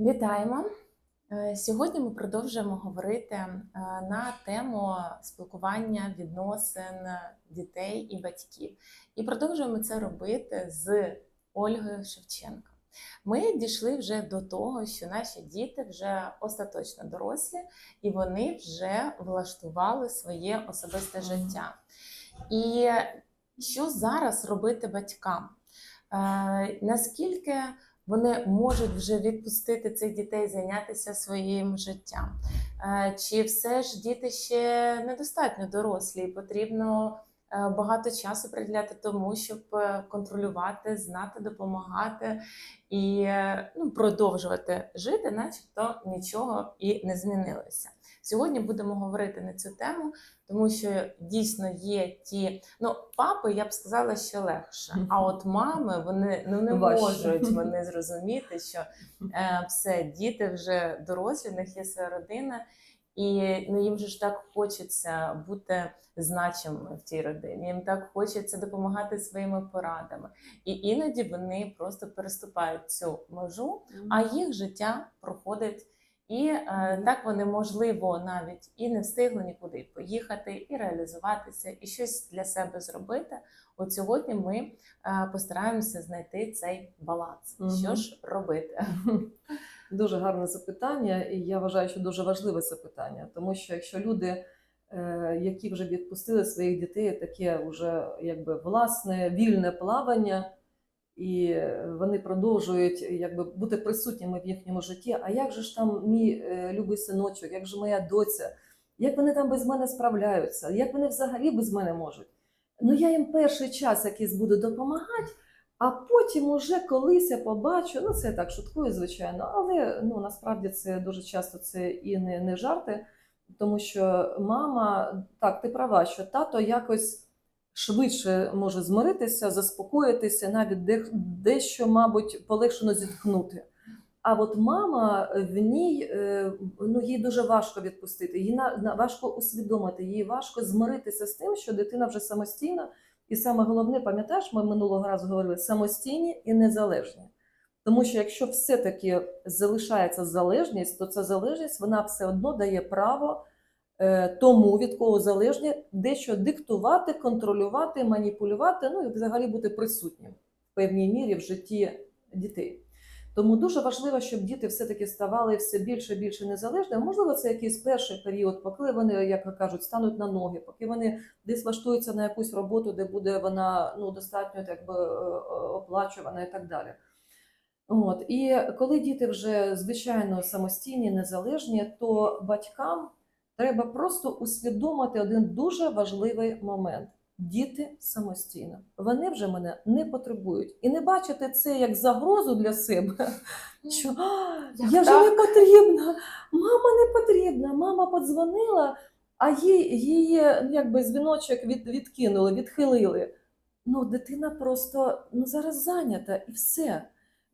Вітаємо! Е, Сьогодні ми продовжуємо говорити е, на тему спілкування відносин дітей і батьків. І продовжуємо це робити з Ольгою Шевченко. Ми дійшли вже до того, що наші діти вже остаточно дорослі і вони вже влаштували своє особисте життя. І що зараз робити батькам? Е, Наскільки вони можуть вже відпустити цих дітей, зайнятися своїм життям. Е, Чи все ж діти ще недостатньо дорослі, і потрібно е, багато часу приділяти тому, щоб е, контролювати, знати, допомагати і ну, продовжувати жити, начебто нічого і не змінилося. Сьогодні будемо говорити на цю тему, тому що дійсно є ті, ну папи, я б сказала, що легше. А от мами вони ну не Важче. можуть вони зрозуміти, що е, все, діти вже дорослі, в них є своя родина, і ну, їм же ж так хочеться бути значимими в тій родині. Їм так хочеться допомагати своїми порадами. І іноді вони просто переступають цю межу, а їх життя проходить. І е, так вони можливо навіть і не встигли нікуди поїхати, і реалізуватися, і щось для себе зробити. От сьогодні ми е, постараємося знайти цей баланс. Мгм. Що ж робити? Дуже гарне запитання, і я вважаю, що дуже важливе запитання, тому що якщо люди, е, які вже відпустили своїх дітей, таке вже якби власне вільне плавання, і вони продовжують якби бути присутніми в їхньому житті. А як же ж там мій е, любий синочок, як же моя доця, як вони там без мене справляються, як вони взагалі без мене можуть? Ну я їм перший час якийсь буду допомагати. А потім уже колись я побачу, ну це так шуткую, звичайно, але ну насправді це дуже часто це і не, не жарти, тому що мама, так, ти права, що тато якось швидше може змиритися, заспокоїтися, навіть де, дещо, мабуть, полегшено зітхнути. А от мама в ній е, ну їй дуже важко відпустити, їй важко усвідомити, їй важко змиритися з тим, що дитина вже самостійна. І саме головне, пам'ятаєш, ми минулого разу говорили самостійні і незалежні. Тому що якщо все-таки залишається залежність, то ця залежність вона все одно дає право тому, від кого залежні, дещо диктувати, контролювати, маніпулювати, ну і взагалі бути присутнім в певній мірі в житті дітей. Тому дуже важливо, щоб діти все-таки ставали все більше і більше незалежними. Можливо, це якийсь перший період, поки вони, як кажуть, стануть на ноги, поки вони десь влаштуються на якусь роботу, де буде вона ну, достатньо так би, е, оплачувана і так далі. От. І коли діти вже звичайно самостійні, незалежні, то батькам треба просто усвідомити один дуже важливий момент. Діти самостійно. Вони вже мене не потребують. І не бачити це як загрозу для себе, що «А, Як я вже не потрібна, мама не потрібна, мама подзвонила, а їй, її якби дзвіночок від, відкинули, відхилили. Ну, дитина просто ну, зараз зайнята і все.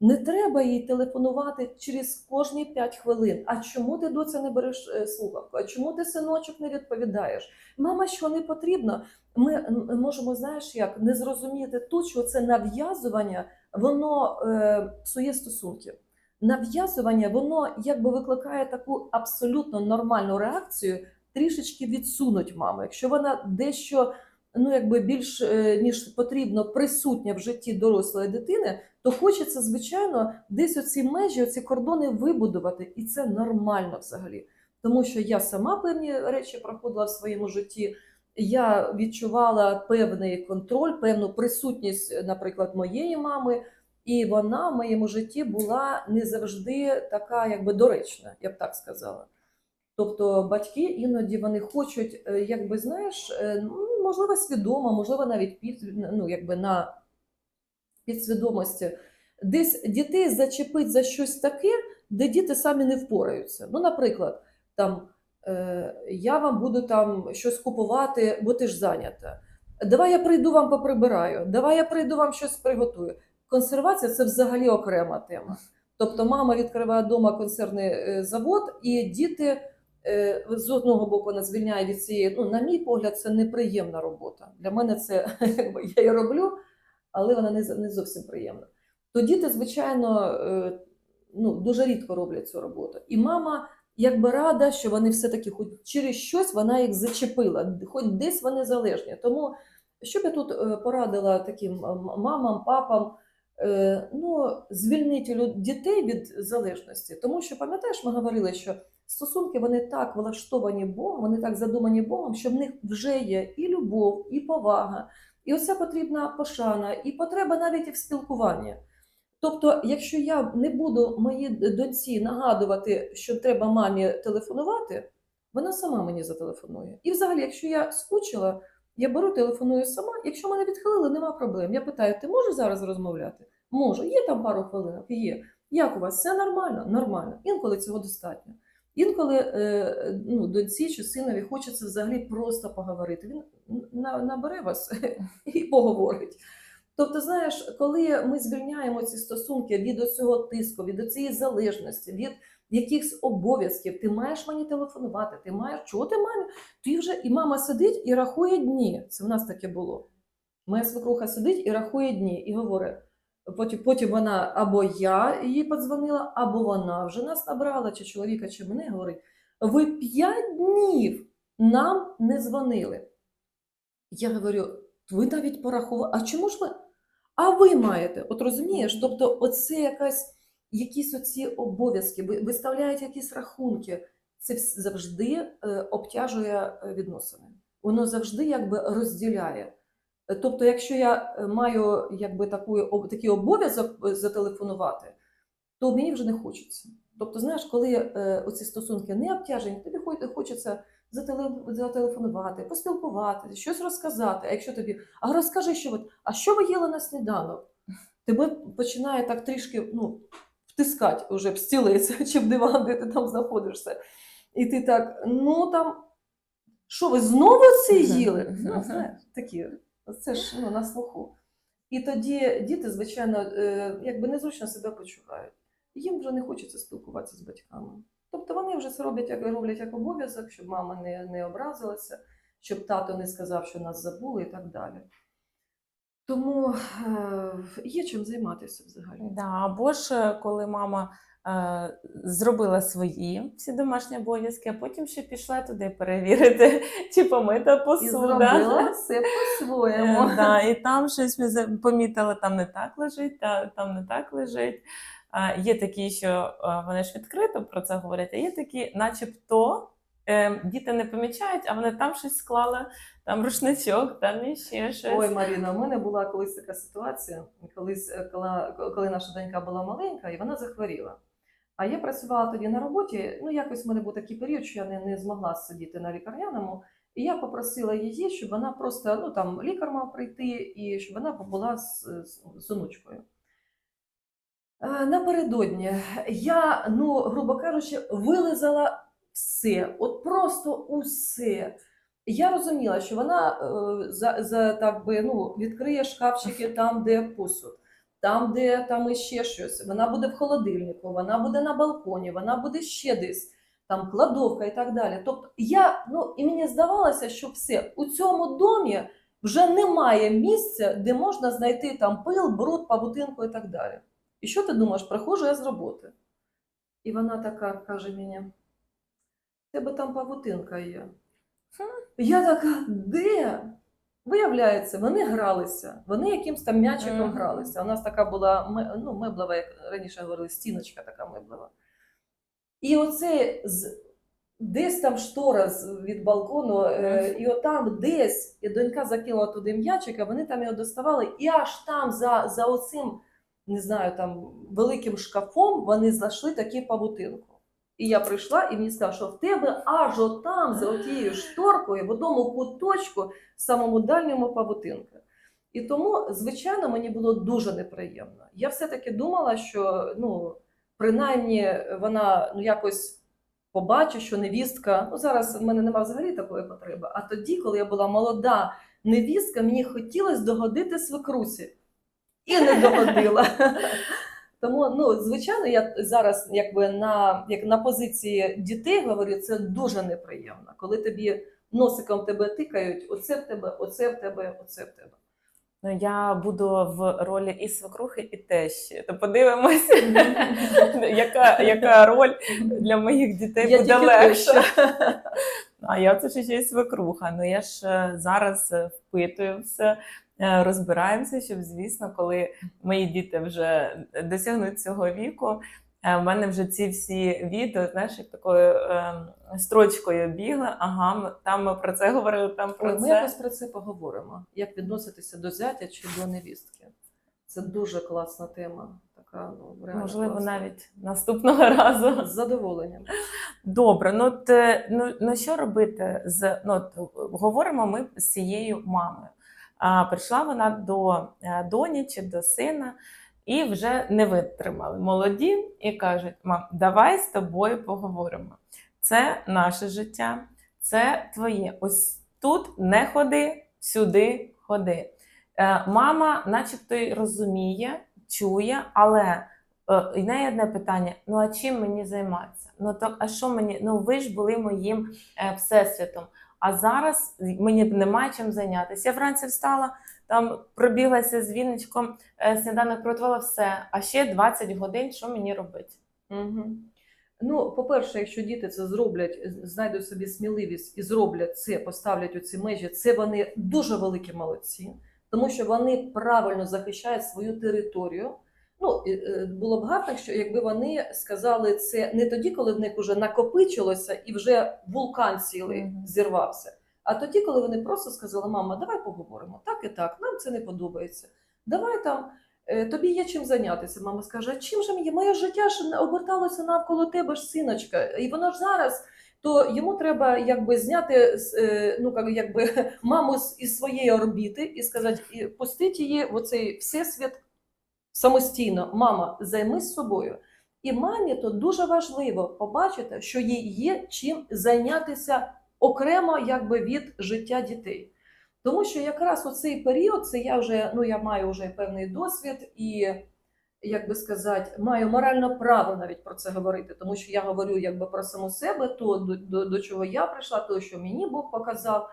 Не треба їй телефонувати через кожні 5 хвилин. А чому ти доця не береш е, слухавку? А чому ти синочок не відповідаєш? Мама, що не потрібно? Ми можемо, знаєш, як не зрозуміти тут, що це нав'язування, воно е, псує стосунки. Нав'язування, воно якби викликає таку абсолютно нормальну реакцію, трішечки відсунуть маму. Якщо вона дещо ну, якби більш е, ніж потрібно присутня в житті дорослої дитини, то хочеться, звичайно, десь оці межі, оці кордони вибудувати, і це нормально взагалі. Тому що я сама певні речі проходила в своєму житті. Я відчувала певний контроль, певну присутність, наприклад, моєї мами, і вона в моєму житті була не завжди така, якби доречна, я б так сказала. Тобто батьки іноді вони хочуть, е, якби знаєш, е, ну, можливо, свідомо, можливо, навіть під, ну, якби на підсвідомості, десь дітей зачепить за щось таке, де діти самі не впораються. Ну, наприклад, там е, я вам буду там щось купувати, бо ти ж зайнята. Давай я прийду вам поприбираю, давай я прийду вам щось приготую. Консервація це взагалі окрема тема. Тобто мама відкриває вдома консервний завод, і діти з одного боку вона звільняє від цієї, ну, на мій погляд, це неприємна робота. Для мене це я її роблю, але вона не, не зовсім приємна. То діти, звичайно, е, ну, дуже рідко роблять цю роботу. І мама якби рада, що вони все-таки хоч через щось вона їх зачепила, хоч десь вони залежні. Тому що б я тут е, порадила таким мамам, папам, е, ну, звільнити дітей від залежності. Тому що, пам'ятаєш, ми говорили, що стосунки вони так влаштовані Богом, вони так задумані Богом, що в них вже є і любов, і повага, і оця потрібна пошана, і потреба навіть і в спілкуванні. Тобто, якщо я не буду моїй доньці нагадувати, що треба мамі телефонувати, вона сама мені зателефонує. І взагалі, якщо я скучила, я беру, телефоную сама. Якщо мене відхилили, нема проблем. Я питаю: ти можеш зараз розмовляти? Можу, є там пару хвилинок, є. Як у вас? Все нормально? Нормально. Інколи цього достатньо. Інколи е, ну, доньці чи синові хочеться взагалі просто поговорити. Він набере вас і поговорить. Тобто, знаєш, коли ми звільняємо ці стосунки від цього тиску, від цієї залежності, від якихось обов'язків, ти маєш мені телефонувати, ти маєш чого ти мамі? Ти вже і мама сидить і рахує дні. Це в нас таке було. Моя свекруха сидить і рахує дні, і говорить. Потім, потім вона або я їй подзвонила, або вона вже нас набрала, чи чоловіка, чи мене говорить: ви п'ять днів нам не дзвонили. Я говорю, ви навіть порахували. А чому ж ви? А ви маєте? От розумієш? Тобто, оце якась якісь оці обов'язки, ви виставляють якісь рахунки. Це завжди е, обтяжує е, відносини. Воно завжди якби розділяє. Тобто, якщо я е, маю якби таку, такий обов'язок е, зателефонувати, то мені вже не хочеться. Тобто, знаєш, коли е, оці стосунки не обтяжені, тобі хочеться зателефонувати, поспілкуватися, щось розказати. А якщо тобі, а розкажи, що ви, а що ви їли на сніданок? Тебе починає так трішки ну, втискати вже в стілець чи в диван, де ти там знаходишся. І ти так, ну там, що ви знову це їли? Ну, знаєш, такі, це ж ну, на слуху. І тоді діти, звичайно, е, якби незручно себе почувають. Їм вже не хочеться спілкуватися з батьками. Тобто вони вже це роблять як роблять як обов'язок, щоб мама не, не образилася, щоб тато не сказав, що нас забули і так далі. Тому е, є чим займатися взагалі. Да, або ж е, коли мама зробила свої всі домашні обов'язки, а потім ще пішла туди перевірити, чи помита І посуда. зробила все по-своєму. Е, да, і там щось ми помітили, там не так лежить, та, там не так лежить. А, є такі, що е, вони ж відкрито про це говорять, а є такі, начебто, е, діти не помічають, а вони там щось склали, там рушничок, там іще щось. Ой, Маріна, у мене була колись така ситуація, колись, е, коли, коли наша донька була маленька, і вона захворіла. А я працювала тоді на роботі. Ну, якось в мене був такий період, що я не, не змогла сидіти на лікарняному. І я попросила її, щоб вона просто, ну там лікар мав прийти, і щоб вона побула з, з, з онучкою. Е, Напередодні я, ну, грубо кажучи, вилизала все, от просто усе. Я розуміла, що вона е, за, за так би ну відкриє шкафчики там, де посуд, там, де там іще щось. Вона буде в холодильнику, вона буде на балконі, вона буде ще десь, там кладовка і так далі. Тобто я ну і мені здавалося, що все у цьому домі вже немає місця, де можна знайти там пил, бруд, павутинку і так далі. І що ти думаєш? Приходжу я з роботи. І вона така каже мені: «В тебе там павутинка є. Я така, де? Виявляється, вони гралися, вони якимсь там м'ячиком Мгм. гралися. У нас така була ну, меблева, як раніше говорили, стіночка така меблева. І оце з, десь там штора від балкону, е, і отам десь і донька закинула туди м'ячика, вони там його доставали, і аж там за, за оцим, не знаю, там великим шкафом вони знайшли таку павутинку. І я прийшла, і мені сказали, що в тебе аж отам, за отією шторкою, в одному куточку, самому дальньому павутинка. І тому, звичайно, мені було дуже неприємно. Я все-таки думала, що ну, принаймні вона ну, якось побачить, що невістка. Ну, зараз в мене немає взагалі такої потреби. А тоді, коли я була молода невістка, мені хотілося догодити свекрусі. І не догодила. Тому, ну, звичайно, я зараз якби на, як на позиції дітей говорю, це дуже неприємно, коли тобі носиком тебе тикають, оце в тебе, оце в тебе, оце в тебе. Ну, я буду в ролі і свекрухи, і тещі. То подивимося, яка, яка роль для моїх дітей Я буде теща. А я це ще й свекруха. Ну я ж е, зараз е, впитую все, розбираємося, щоб, звісно, коли мої діти вже досягнуть цього віку. е, В мене вже ці всі відео, знаєш, як такою е, строчкою бігли. Ага, ми- там ми про це говорили, там про Ми це. якось про це поговоримо. Як відноситися до зятя чи до невістки? Це дуже класна тема. Така ну реально Можливо, класна. навіть наступного разу. з задоволенням. Добре, ну, от, е, ну, ну що робити з ну, говоримо ми з цією мамою. Прийшла вона до е, доні чи до сина і вже не витримали молоді і кажуть: мам, давай з тобою поговоримо. Це наше життя, це твоє. Ось тут не ходи, сюди ходи. Е, мама, начебто, розуміє, чує, але е, і неї одне питання: ну а чим мені займатися? Ну то а що мені? Ну ви ж були моїм всесвітом. А зараз мені немає чим зайнятися. Я вранці встала, там пробіглася з віночком, е, сніданок приготувала все. А ще 20 годин, що мені робити? Угу. Ну, по-перше, якщо діти це зроблять, знайдуть собі сміливість і зроблять це, поставлять оці межі, це вони дуже великі молодці, тому що вони правильно захищають свою територію. Ну, е, було б гарно, що якби вони сказали це не тоді, коли в них вже накопичилося і вже вулкан цілий Мгм. зірвався. А тоді, коли вони просто сказали, мама, давай поговоримо, так і так, нам це не подобається. Давай там Е, Тобі є чим зайнятися. Мама скаже, а чим же мені? Моє життя ж оберталося навколо тебе ж, синочка. І воно ж зараз, то йому треба якби зняти е, ну, якби, маму із своєї орбіти і сказати, і пустити її в оцей всесвіт самостійно. Мама, займись собою. І мамі то дуже важливо побачити, що їй є чим зайнятися окремо якби, від життя дітей. Тому що якраз у цей період, це я вже ну я маю вже певний досвід і, як би сказати, маю моральне право навіть про це говорити, тому що я говорю якби про саму себе, то до, до, до чого я прийшла, то що мені Бог показав.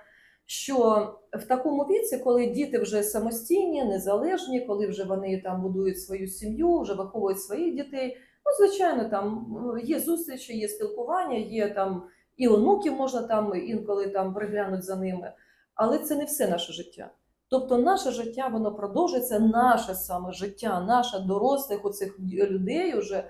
Що в такому віці, коли діти вже самостійні, незалежні, коли вже вони там будують свою сім'ю, вже виховують своїх дітей, ну звичайно, там ну, є зустрічі, є спілкування, є там і онуків можна там інколи там приглянути за ними. Але це не все наше життя. Тобто, наше життя воно продовжується, наше саме життя, наше дорослих оцих людей уже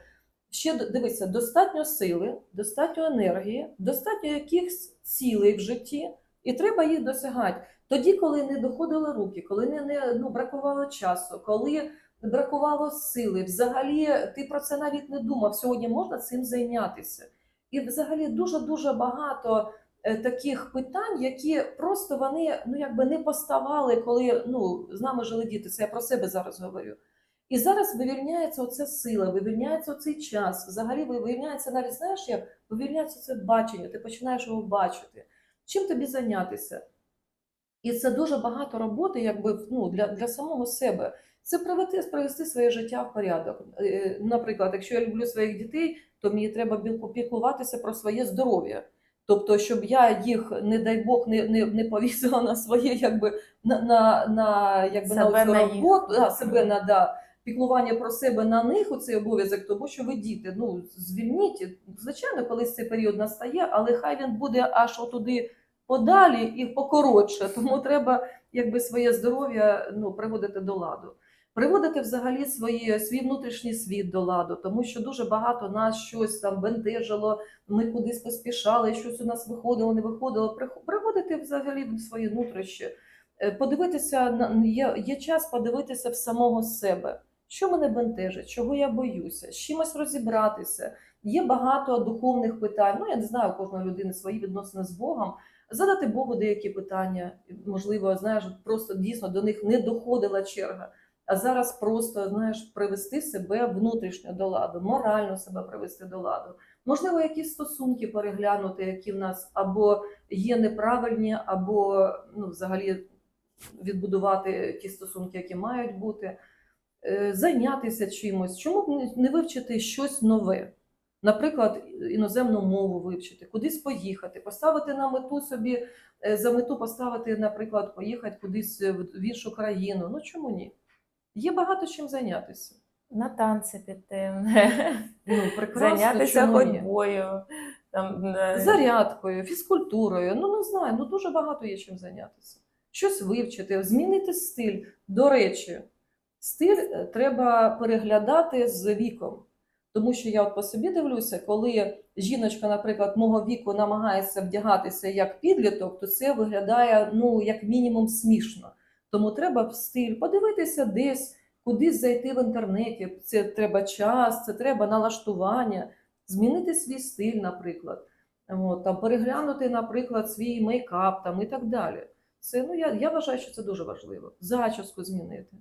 ще дивиться, достатньо сили, достатньо енергії, достатньо якихось цілей в житті, і треба їх досягати. Тоді, коли не доходили руки, коли не, не ну, бракувало часу, коли бракувало сили, взагалі ти про це навіть не думав. Сьогодні можна цим зайнятися. І взагалі дуже дуже багато е, таких питань, які просто вони ну якби не поставали, коли ну з нами жили діти. Це я про себе зараз говорю. І зараз вивільняється оця сила, вивільняється оцей час. Взагалі вивільняється навіть знаєш, як вивільняється це бачення, ти починаєш його бачити. Чим тобі зайнятися? І це дуже багато роботи, якби ну, для, для самого себе. Це привести, привести своє життя в порядок. Е, Наприклад, якщо я люблю своїх дітей, то мені треба піклуватися про своє здоров'я. Тобто, щоб я їх, не дай Бог, не, не, не повісила на своє, якби на, на, на якби Себе на роботу, да, себе на да, піклування про себе на них у цей обов'язок, тому що ви діти, ну звільніть. Звичайно, колись цей період настає, але хай він буде аж отуди подалі і покоротше. Тому треба якби своє здоров'я ну, приводити до ладу. Приводити взагалі своє, свій внутрішній світ до ладу, тому що дуже багато нас щось там бентежило, ми кудись поспішали, щось у нас виходило, не виходило. Приводити взагалі в своє внутрішнє. Е, Подивитися є, є час подивитися в самого себе, що мене бентежить, чого я боюся, з чимось розібратися. Є багато духовних питань. Ну я не знаю, у кожної людини свої відносини з Богом. Задати Богу деякі питання, можливо, знаєш, просто дійсно до них не доходила черга. А зараз просто знаєш, привести себе внутрішньо до ладу, морально себе привести до ладу. Можливо, якісь стосунки переглянути, які в нас або є неправильні, або ну, взагалі відбудувати ті стосунки, які мають бути, Е, зайнятися чимось. Чому не вивчити щось нове? Наприклад, іноземну мову вивчити, кудись поїхати, поставити на мету собі е, за мету поставити, наприклад, поїхати кудись в в іншу країну. Ну чому ні? Є багато чим зайнятися. На танці піти, Ну, прекрасно, зайнятися ходьбою. Там, е, зарядкою, фізкультурою. Ну не знаю, ну дуже багато є чим зайнятися. Щось вивчити, змінити стиль. До речі, стиль е, треба переглядати з віком. Тому що я от по собі дивлюся, коли жіночка, наприклад, мого віку намагається вдягатися як підліток, то це виглядає ну як мінімум смішно. Тому треба в стиль подивитися десь, кудись зайти в інтернеті. Це треба час, це треба налаштування, змінити свій стиль, наприклад. От, там, переглянути, наприклад, свій мейкап там, і так далі. Це, ну, я, я вважаю, що це дуже важливо. Зачіску змінити,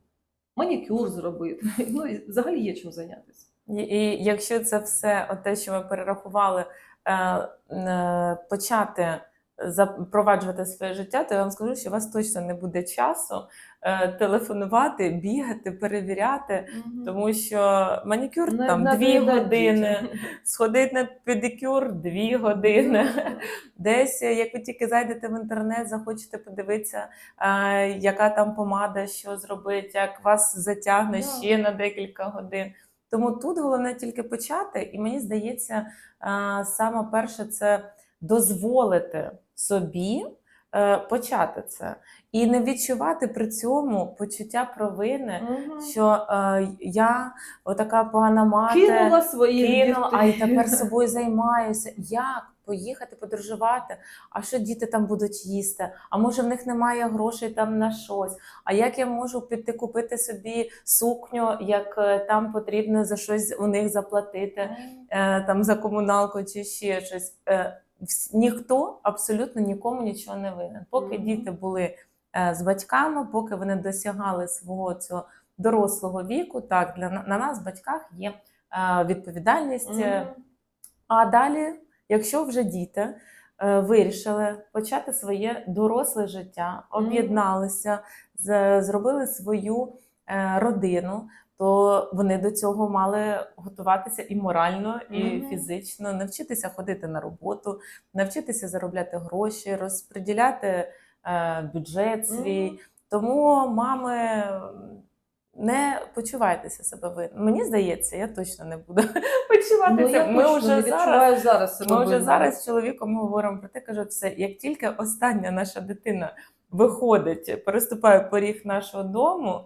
манікюр зробити. Ну, і взагалі є чим зайнятися. І, якщо це все, от те, що ми перерахували, е, е, почати запроваджувати своє життя, то я вам скажу, що у вас точно не буде часу е, телефонувати, бігати, перевіряти, тому що манікюр Не- там не дві доїдать години, дітям. сходить на педикюр дві години. Десь, як ви тільки зайдете в інтернет, захочете подивитися, яка там помада, що зробить, як вас затягне ще на декілька годин. Тому тут головне тільки почати, і мені здається, е, саме перше це дозволити собі е, почати це і не відчувати при цьому почуття провини, угу. що е, я отака погана мати Кинула свої кинула, а й тепер собою займаюся. Як поїхати подорожувати? А що діти там будуть їсти? А може в них немає грошей там на щось? А як я можу піти купити собі сукню, як е, там потрібно за щось у них заплатити? е, там за комуналку чи ще щось. Е, ніхто абсолютно нікому нічого не винен. Поки діти були з батьками, поки вони досягали свого цього дорослого віку, так для на на нас, батьках, є відповідальність. е, Мгм. А далі, якщо вже діти е, вирішили почати своє доросле життя, об'єдналися, зробили свою е, родину, то вони до цього мали готуватися і морально, і Мгм. фізично, навчитися ходити на роботу, навчитися заробляти гроші, розподіляти е, бюджет свій. Мгм. Тому мами. Не почувайтеся себе винним. Мені здається, я точно не буду Ну, почуватися. я ми вже зараз зараз ми вже зараз з чоловіком говоримо про те, кажу, все, як тільки остання наша дитина виходить, переступає поріг нашого дому,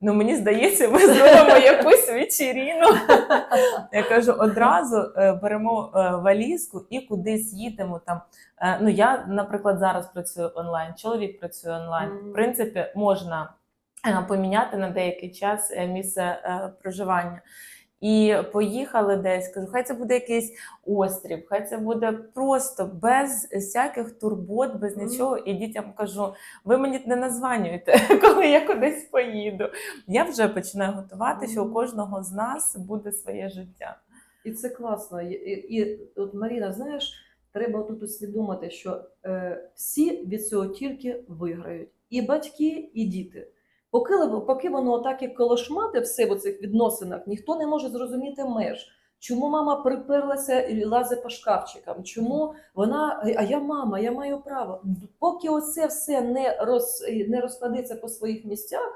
ну мені здається, ми зробимо якусь вечіріну. Я кажу, одразу е, беремо е, валізку і кудись їдемо там. Е, Ну я, наприклад, зараз працюю онлайн, чоловік працює онлайн. В принципі, можна поміняти на деякий час е, місце е, проживання. І поїхали десь. Кажу, хай це буде якийсь острів, хай це буде просто без всяких турбот, без нічого. І дітям кажу: ви мені не названюєте, коли я кудись поїду. Я вже починаю готувати, що у кожного з нас буде своє життя. І це класно. І, і, і от Маріна, знаєш, треба тут усвідомити, що е, всі від цього тільки виграють: і батьки, і діти. Поки, поки воно так як колошмати все в цих відносинах, ніхто не може зрозуміти меж. Чому мама приперлася і лазить по шкафчикам? Чому вона, а я мама, я маю право. Поки оце все не, роз, не розкладеться по своїх місцях,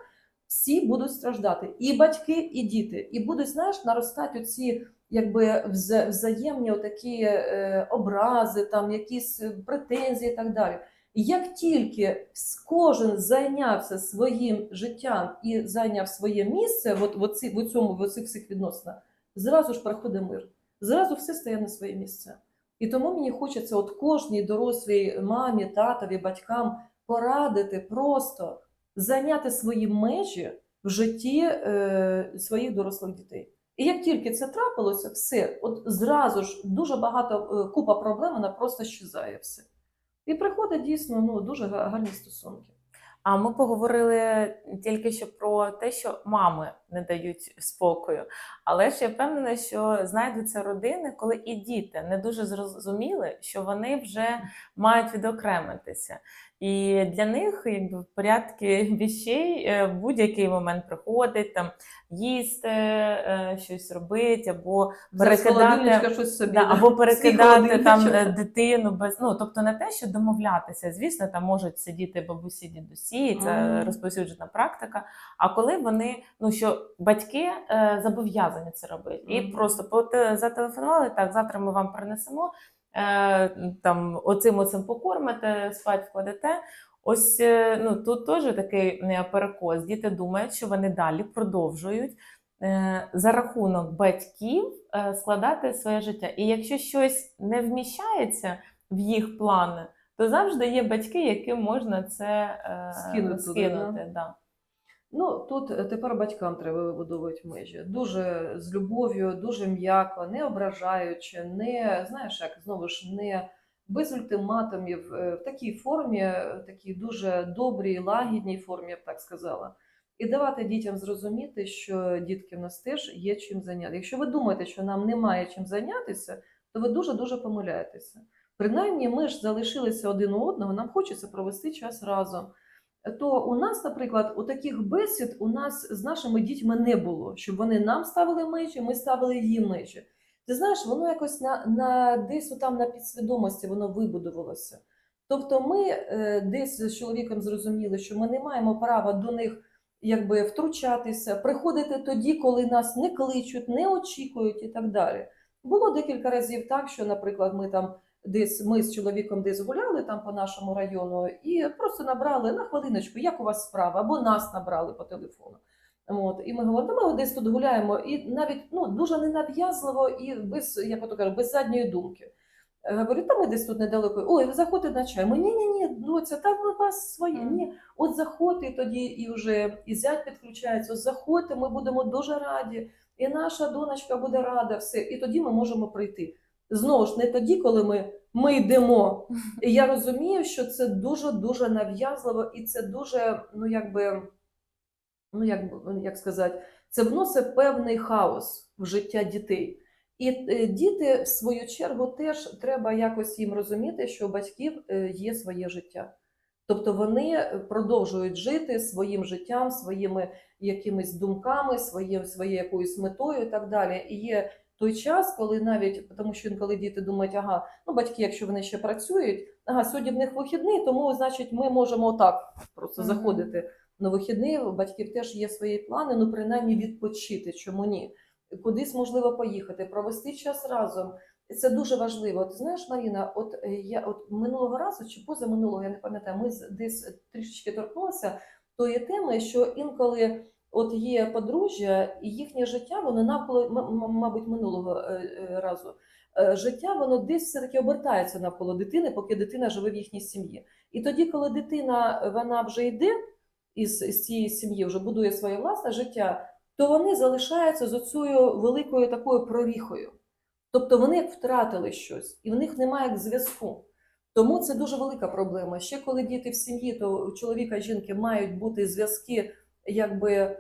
всі будуть страждати. І батьки, і діти. І будуть, знаєш, наростати оці якби вза- взаємні такі е, образи, там якісь е, претензії і так далі. Як тільки кожен зайнявся своїм життям і зайняв своє місце от, в, оці, в цьому в оцих всіх відносинах, зразу ж приходить мир, зразу все стає на своє місце. І тому мені хочеться от кожній дорослій мамі, татові, батькам порадити просто зайняти свої межі в житті е, своїх дорослих дітей. І як тільки це трапилося, все, от зразу ж дуже багато е, купа проблем, вона просто щезає все. І приходить дійсно ну, дуже га- гарні стосунки. А ми поговорили тільки що про те, що мами не дають спокою. Але ж я впевнена, що знайдуться родини, коли і діти не дуже зрозуміли, що вони вже мають відокремитися. І для них якби в порядку віщей е, в будь-який момент приходить там їсти, е, щось робити, або перекидати щось собі. Да, або перекидати там е, дитину без ну тобто не те, що домовлятися. Звісно, там можуть сидіти бабусі, дідусі, і це Мгм. розповсюджена практика. А коли вони ну що батьки е, зобов'язані це робити, і просто зателефонували так, завтра ми вам принесемо. Е, там оцим оцим покормите, спать вкладете. Ось е, ну тут теж такий е, перекос. Діти думають, що вони далі продовжують за рахунок батьків складати своє життя. І якщо щось не вміщається в їх плани, то завжди є батьки, яким можна це Скинути скинути. Да. Ну тут е, тепер батькам треба вибудовувати межі. Дуже з любов'ю, дуже м'яко, не ображаючи, не знаєш, як знову ж не без ультиматумів, е, в такій формі, е, такій дуже добрій, лагідній формі, я б так сказала. І давати дітям зрозуміти, що дітки в нас теж є чим зайняти. Якщо ви думаєте, що нам немає чим зайнятися, то ви дуже дуже помиляєтеся. Принаймні, ми ж залишилися один у одного, нам хочеться провести час разом то у нас, наприклад, у таких бесід у нас з нашими дітьми не було, щоб вони нам ставили межі, ми ставили їм межі. Ти знаєш, воно якось на, на десь там на підсвідомості воно вибудувалося. Тобто, ми е, десь з чоловіком зрозуміли, що ми не маємо права до них якби втручатися, приходити тоді, коли нас не кличуть, не очікують і так далі. Було декілька разів так, що, наприклад, ми там десь ми з чоловіком десь гуляли там по нашому району і просто набрали на хвилиночку, як у вас справа, або нас набрали по телефону. От, і ми говоримо, ми десь тут гуляємо, і навіть ну, дуже ненав'язливо і без, як ото кажу, без задньої думки. Е, Говорю, та ми десь тут недалеко. Ой, заходьте на чай. Ми ні, ні, ні, доця, там у вас своє. Ні, от заходьте тоді, і вже і зять підключається. От заходьте, ми будемо дуже раді, і наша донечка буде рада, все. І тоді ми можемо прийти. Знову ж не тоді, коли ми, ми йдемо. І я розумію, що це дуже дуже нав'язливо, і це дуже, ну якби, ну як, як сказати, це вносить певний хаос в життя дітей. І е, діти, в свою чергу, теж треба якось їм розуміти, що у батьків е, є своє життя. Тобто вони продовжують жити своїм життям, своїми якимись думками, своєю, своєю якоюсь метою і так далі. І є той час, коли навіть тому, що інколи діти думають, ага, ну батьки, якщо вони ще працюють, ага, сьогодні в них вихідний, тому значить ми можемо отак просто Мгм. заходити на вихідний. У батьків теж є свої плани, ну принаймні відпочити. Чому ні? Кудись можливо поїхати, провести час разом. Це дуже важливо. Ти знаєш, Маріна, от е, я от минулого разу чи позаминулого, я не пам'ятаю, ми десь трішечки торкнулися тої теми, що інколи от є подружжя, і їхнє життя, воно навколо, мабуть, минулого е, е, разу. е, Життя воно десь все-таки обертається навколо дитини, поки дитина живе в їхній сім'ї. І тоді, коли дитина вона вже йде із, із цієї сім'ї, вже будує своє власне життя, то вони залишаються з оцею великою такою проріхою. Тобто вони як втратили щось, і в них немає як зв'язку. Тому це дуже велика проблема. Ще коли діти в сім'ї, то у чоловіка і жінки мають бути зв'язки, якби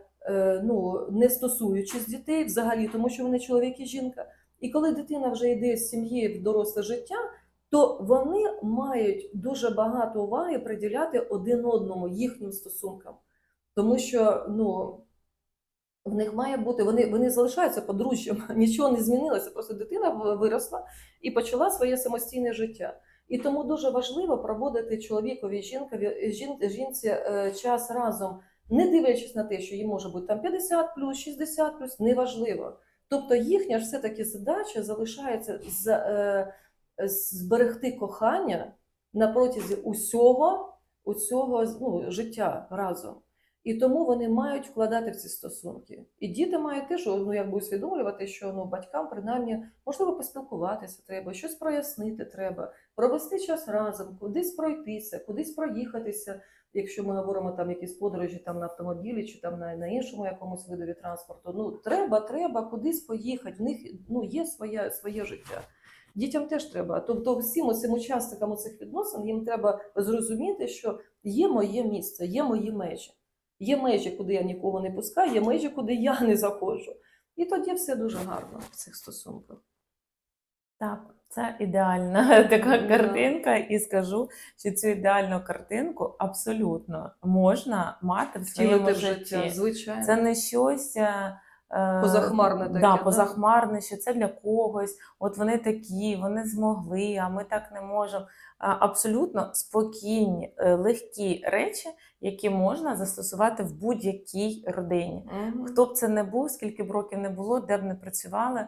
ну, не стосуючись дітей взагалі, тому що вони чоловік і жінка. І коли дитина вже йде з сім'ї в доросле життя, то вони мають дуже багато уваги приділяти один одному їхнім стосункам. Тому що ну, в них має бути, вони, вони залишаються подружжям, нічого не змінилося. Просто дитина виросла і почала своє самостійне життя. І тому дуже важливо проводити чоловікові, жінці е, час разом, не дивлячись на те, що їм може бути там 50 плюс, 60 плюс, неважливо. Тобто їхня ж все-таки задача залишається з, е, зберегти кохання на протязі усього, усього ну, життя разом. І тому вони мають вкладати в ці стосунки. І діти мають теж ну, якби усвідомлювати, що ну, батькам принаймні можливо поспілкуватися треба, щось прояснити треба, провести час разом, кудись пройтися, кудись проїхатися. Якщо ми говоримо там якісь подорожі там на автомобілі чи там на, на іншому якомусь видові транспорту, ну треба, треба кудись поїхати. В них ну, є своє, своє життя. Дітям теж треба. Тобто, всім цим учасникам цих відносин їм треба зрозуміти, що є моє місце, є мої межі. Є межі, куди я нікого не пускаю, є межі, куди я не заходжу. І тоді все дуже гарно в цих стосунках. Так, Це ідеальна така картинка, і скажу, що цю ідеальну картинку абсолютно можна мати в своєму в житті. життя, звичайно. Це не щось. е, Позахмарне таке, да, позахмарне, що це для когось. От вони такі, вони змогли, а ми так не можемо. Абсолютно спокійні, е, легкі речі, які можна застосувати в будь-якій родині. Мгм. Хто б це не був, скільки б років не було, де б не працювали.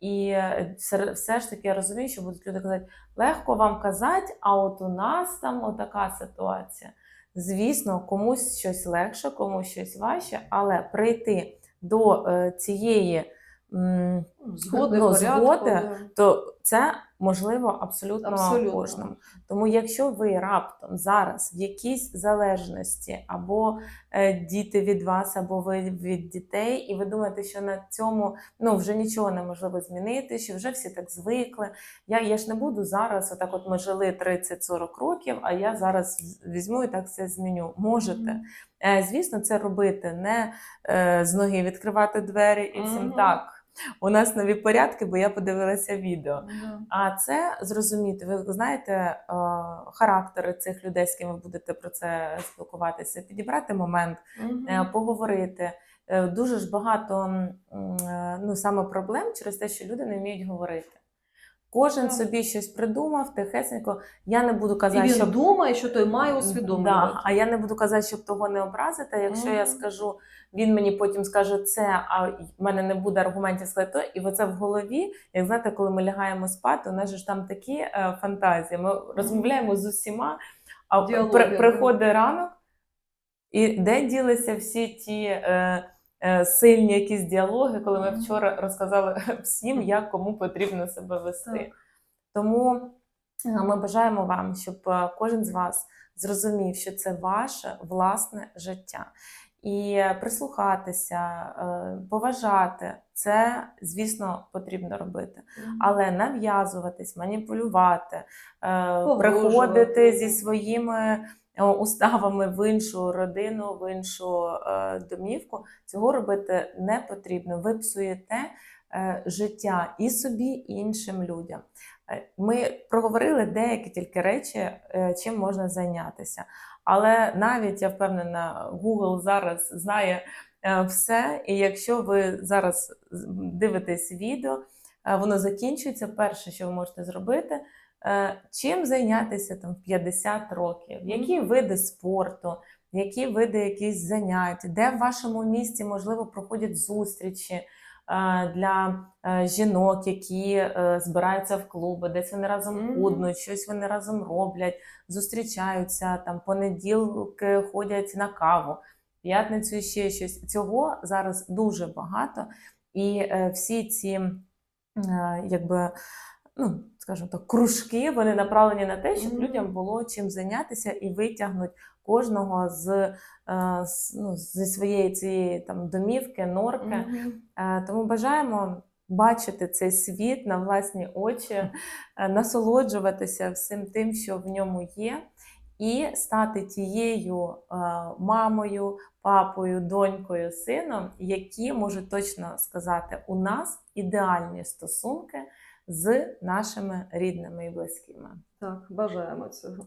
І е, все, ж таки я розумію, що будуть люди казати, легко вам казати, а от у нас там отака ситуація. Звісно, комусь щось легше, комусь щось важче, але прийти до е, цієї м, Згоди, ну, порядку. згоди, да. то це можливо абсолютно, Абсолютно. кожному. Тому якщо ви раптом зараз в якійсь залежності, або е, діти від вас, або ви від дітей, і ви думаєте, що на цьому ну вже нічого неможливо змінити, що вже всі так звикли. Я, я ж не буду зараз, отак, от ми жили 30-40 років, а я зараз візьму і так все зміню. Можете. Е, Звісно, це робити не е, з ноги відкривати двері і всім Мгм. так. У нас нові порядки, бо я подивилася відео. Да. А це зрозуміти, ви знаєте е, характери цих людей, з ким ви будете про це спілкуватися, підібрати момент, Мгм. е, поговорити. Е, Дуже ж багато ну, саме проблем через те, що люди не вміють говорити. Кожен Так. собі щось придумав, тихесенько. Я не буду І казати, він що думає, що той має усвідомлювати. Да, а я не буду казати, щоб того не образити. Якщо я скажу, він мені потім скаже це, а в мене не буде аргументів сказати то, і оце в голові. Як знаєте, коли ми лягаємо спати, у нас же ж там такі е, фантазії. Ми розмовляємо з усіма, а при, приходить ранок, і де ділися всі ті. Е, е, Сильні якісь діалоги, коли ми вчора розказали всім, як кому потрібно себе вести. Так. Тому е, ми бажаємо вам, щоб е, кожен з вас зрозумів, що це ваше власне життя. І прислухатися, е, поважати це, звісно, потрібно робити. Але нав'язуватись, маніпулювати, е, приходити зі своїми е, уставами в іншу родину, в іншу домівку, цього робити не потрібно. Ви псуєте життя і собі, і іншим людям. Е, Ми проговорили деякі тільки речі, е, чим можна зайнятися. Але навіть я впевнена, Google зараз знає е, все. І якщо ви зараз дивитесь відео, воно закінчується. Перше, що ви можете зробити, чим зайнятися там в 50 років, які види спорту, які види якісь занять, де в вашому місті можливо проходять зустрічі для е, жінок, які е, збираються в клуби, десь вони разом худнуть, щось вони разом роблять, зустрічаються там понеділки ходять на каву, п'ятницю ще щось. Цього зараз дуже багато, і е, всі ці е, якби. Ну, скажімо так, кружки вони направлені на те, щоб людям було чим зайнятися і витягнути кожного з, е, з ну, зі своєї цієї там домівки, норки. Мгм. Е, Тому бажаємо бачити цей світ на власні очі, е, насолоджуватися всім тим, що в ньому є, і стати тією е, мамою, папою, донькою, сином, які можуть точно сказати, у нас ідеальні стосунки з нашими рідними і близькими. Так, бажаємо цього.